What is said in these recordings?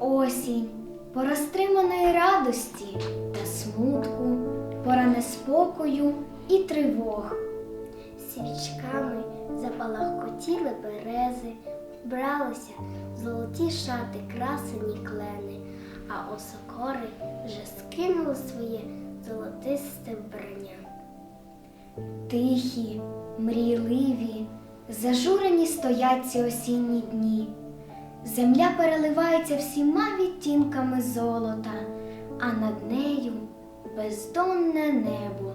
Осінь, пора стриманої радості та смутку, пора неспокою і тривог. Свічками запалахкотіли берези, бралися золоті шати, красені клени, а осокори вже скинули своє золотисте вбрання. Тихі, мрійливі, зажурені стоять ці осінні дні. Земля переливається всіма відтінками золота, а над нею бездонне небо.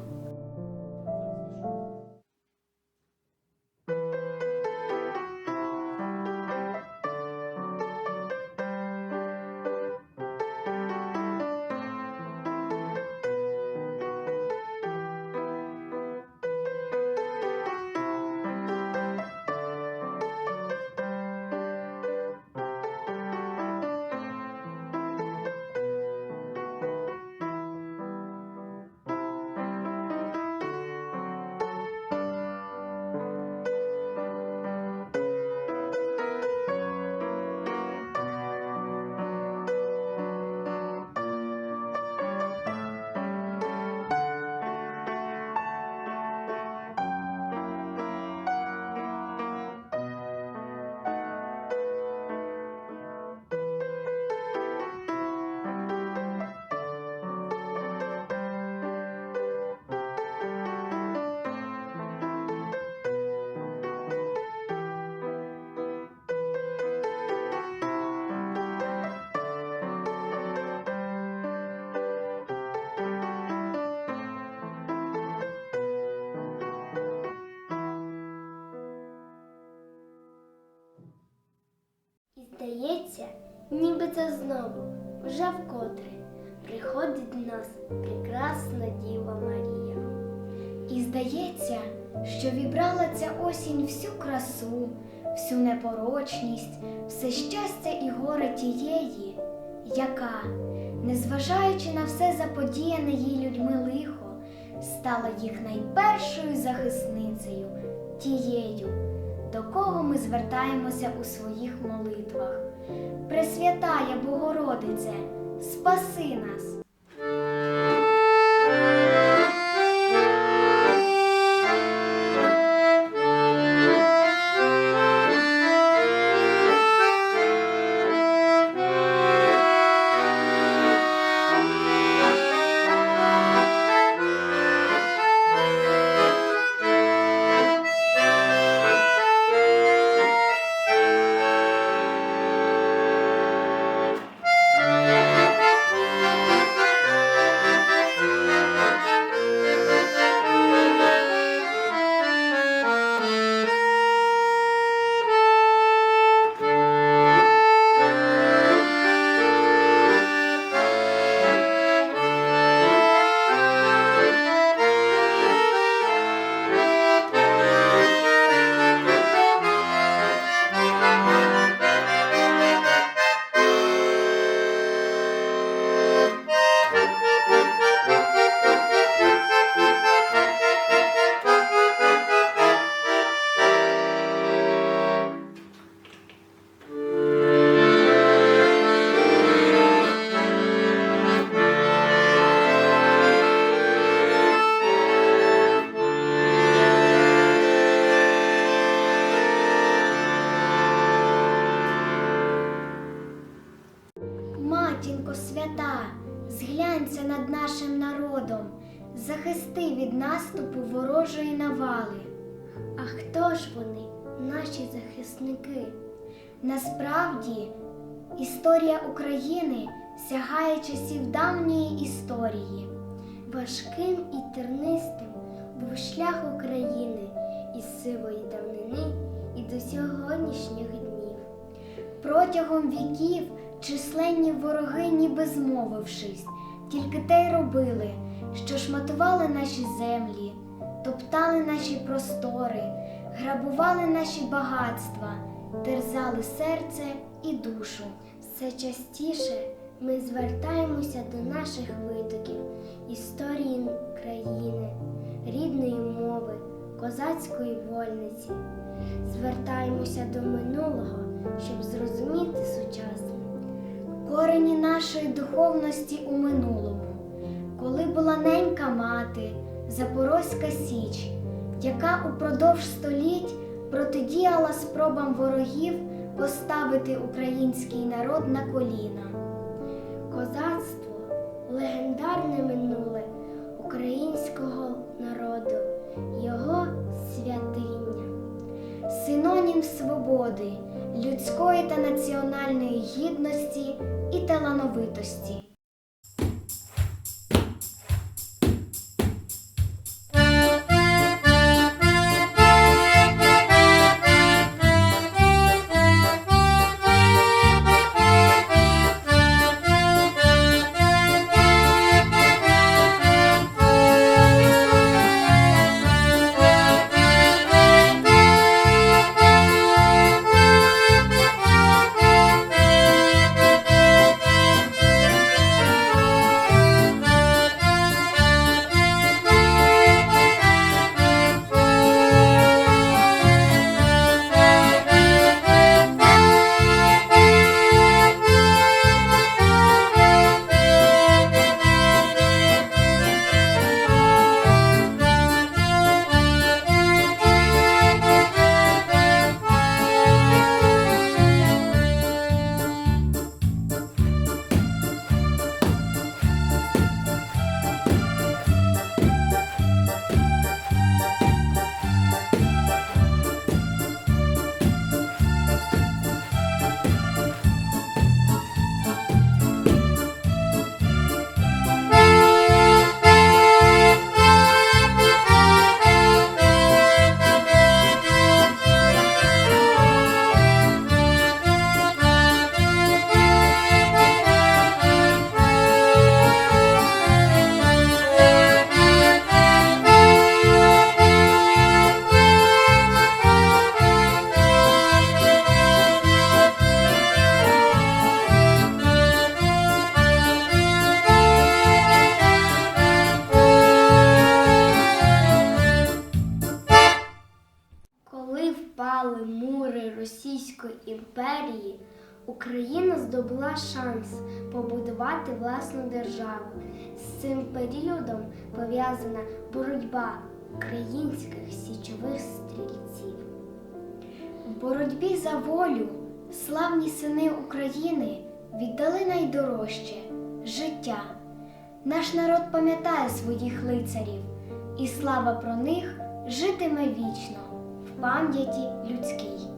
Ніби це знову, вже вкотре, приходить до нас прекрасна Діва Марія. І здається, що вібрала ця осінь всю красу, всю непорочність, все щастя і горе тієї, яка, незважаючи на все заподіяне їй людьми лихо, стала їх найпершою захисницею, тією, до кого ми звертаємося у своїх молитвах. Пресвятає Богородице, спаси нас! Історії. Важким і тернистим був шлях України із сивої давнини і до сьогоднішніх днів. Протягом віків численні вороги, ніби змовившись, тільки те й робили, що шматували наші землі, топтали наші простори, грабували наші багатства, терзали серце і душу. Все частіше ми звертаємося до наших витоків, історії країни, рідної мови, козацької вольниці. Звертаємося до минулого, щоб зрозуміти сучасне. Корені нашої духовності у минулому, коли була ненька мати, Запорозька Січ, яка упродовж століть протидіяла спробам ворогів поставити український народ на коліна. Козацтво легендарне минуле українського народу, його святиня. синонім свободи, людської та національної гідності і талановитості. Впали мури Російської імперії, Україна здобула шанс побудувати власну державу. З цим періодом пов'язана боротьба українських січових стрільців. В боротьбі за волю славні сини України віддали найдорожче життя. Наш народ пам'ятає своїх лицарів, і слава про них житиме вічно пам'яті людській.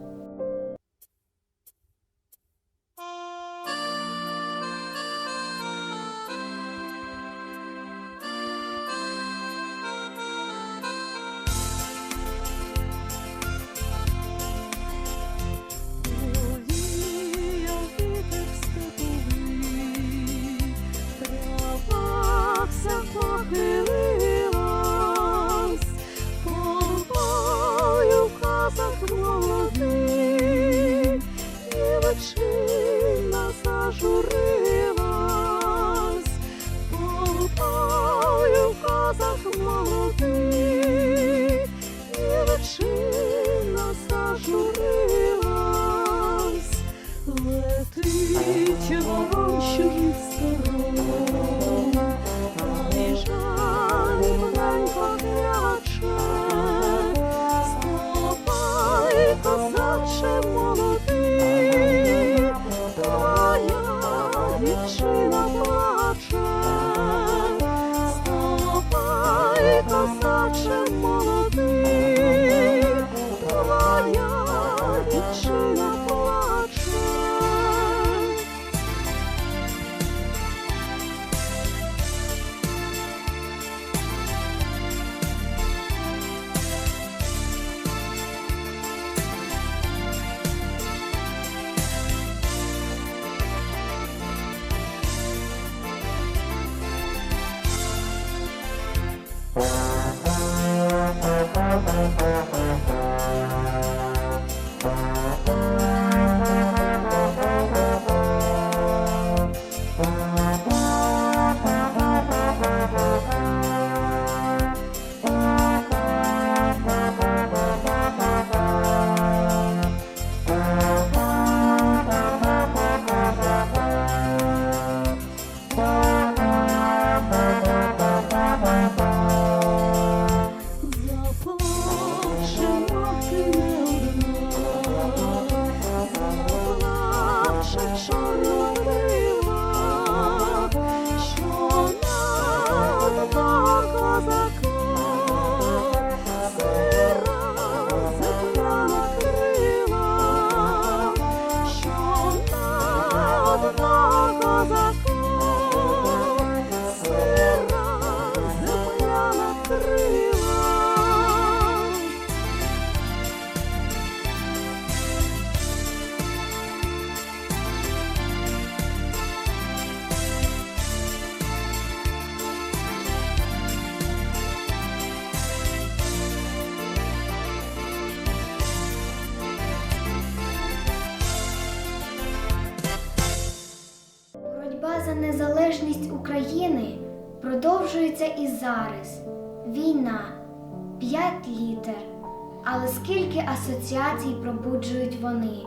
Асоціацій пробуджують вони: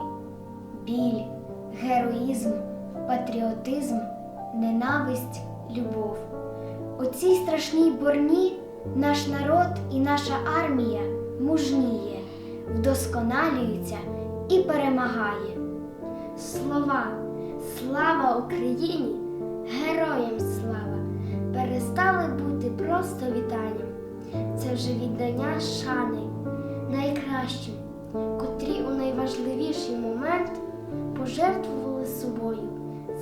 біль, героїзм, патріотизм, ненависть, любов. У цій страшній борні наш народ і наша армія мужніє, вдосконалюється і перемагає. Слова Слава Україні! Героям слава! перестали бути просто вітанням. Це вже віддання шани найкращим, котрі у найважливіший момент пожертвували собою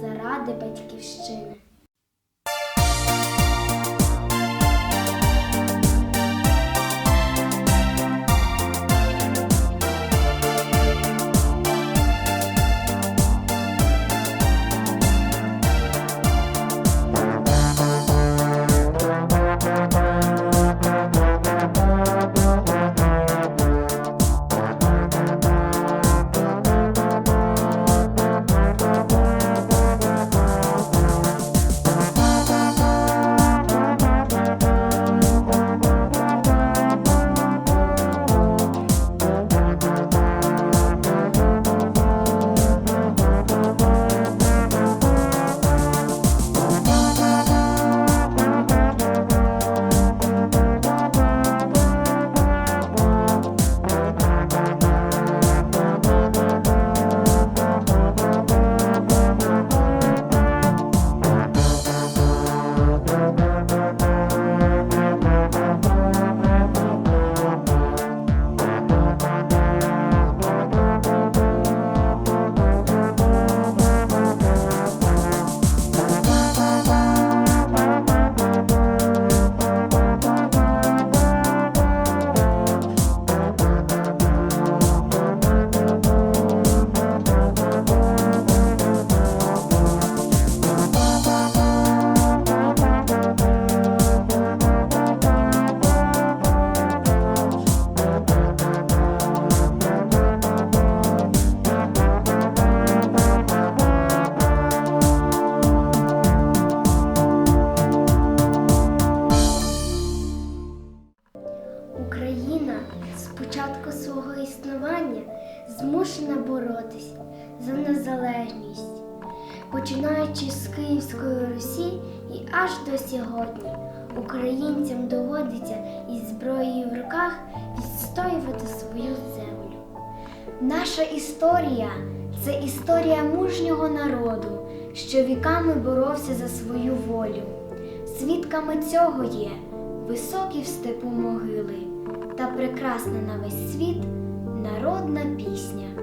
заради батьківщини. Існування змушена боротись за незалежність, починаючи з Київської Русі і аж до сьогодні українцям доводиться із зброєю в руках відстоювати свою землю. Наша історія це історія мужнього народу, що віками боровся за свою волю. Свідками цього є високі в степу могили та прекрасна на весь світ народна пісня.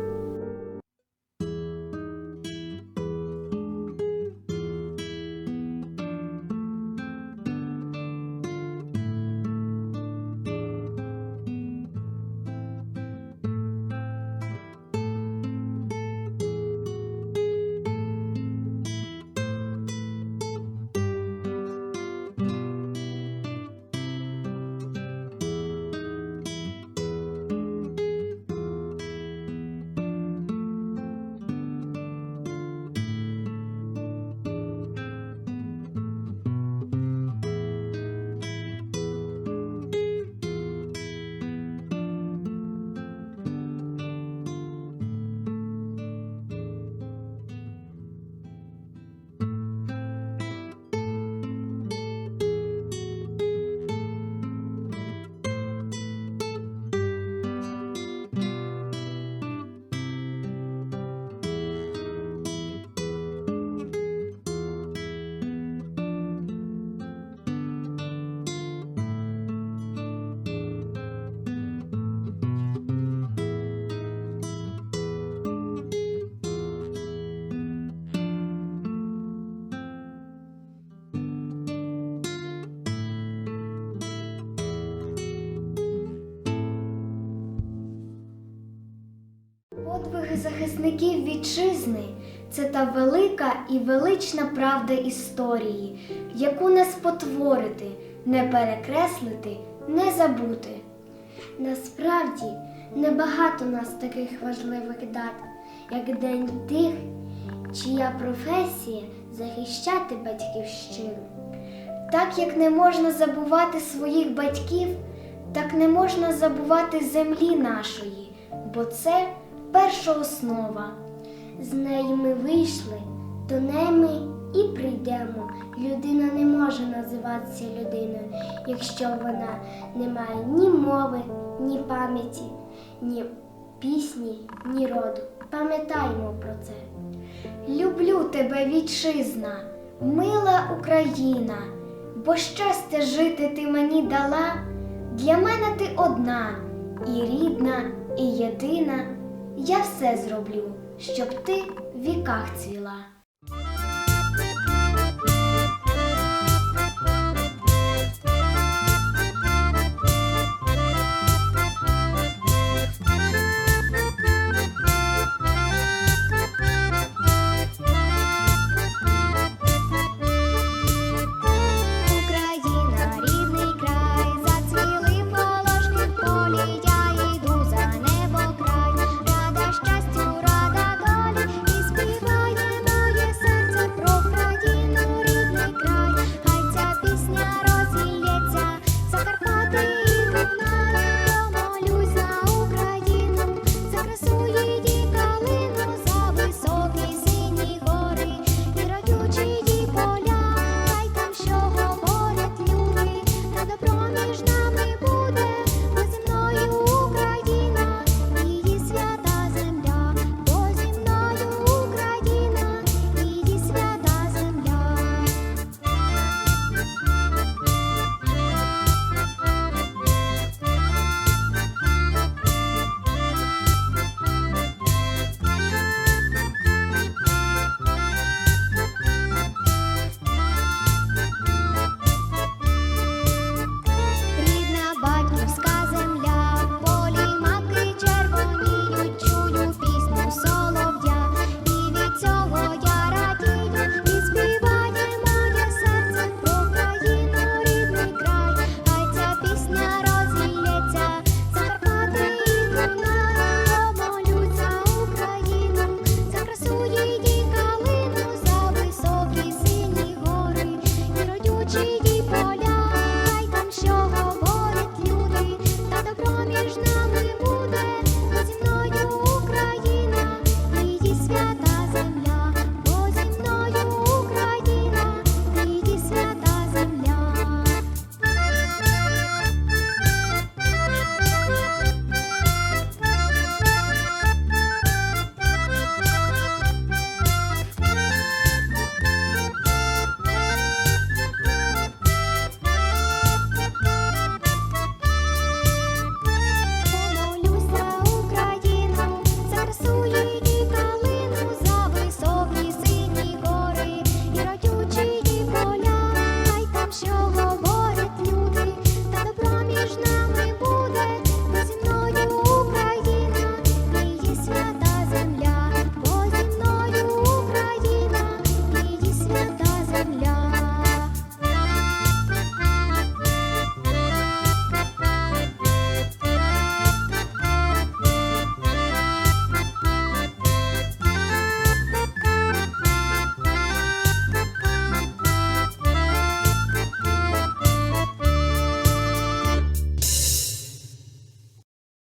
Захисників вітчизни це та велика і велична правда історії, яку не спотворити, не перекреслити, не забути. Насправді небагато нас таких важливих дат, як День тих, чия професія захищати батьківщину. Так як не можна забувати своїх батьків, так не можна забувати землі нашої, бо це перша основа. З неї ми вийшли, до неї ми і прийдемо. Людина не може називатися людиною, якщо вона не має ні мови, ні пам'яті, ні пісні, ні роду. Пам'ятаємо про це. Люблю тебе, вітчизна, мила Україна, бо щастя жити ти мені дала. Для мене ти одна, і рідна, і єдина. Я все зроблю, щоб ти в віках цвіла.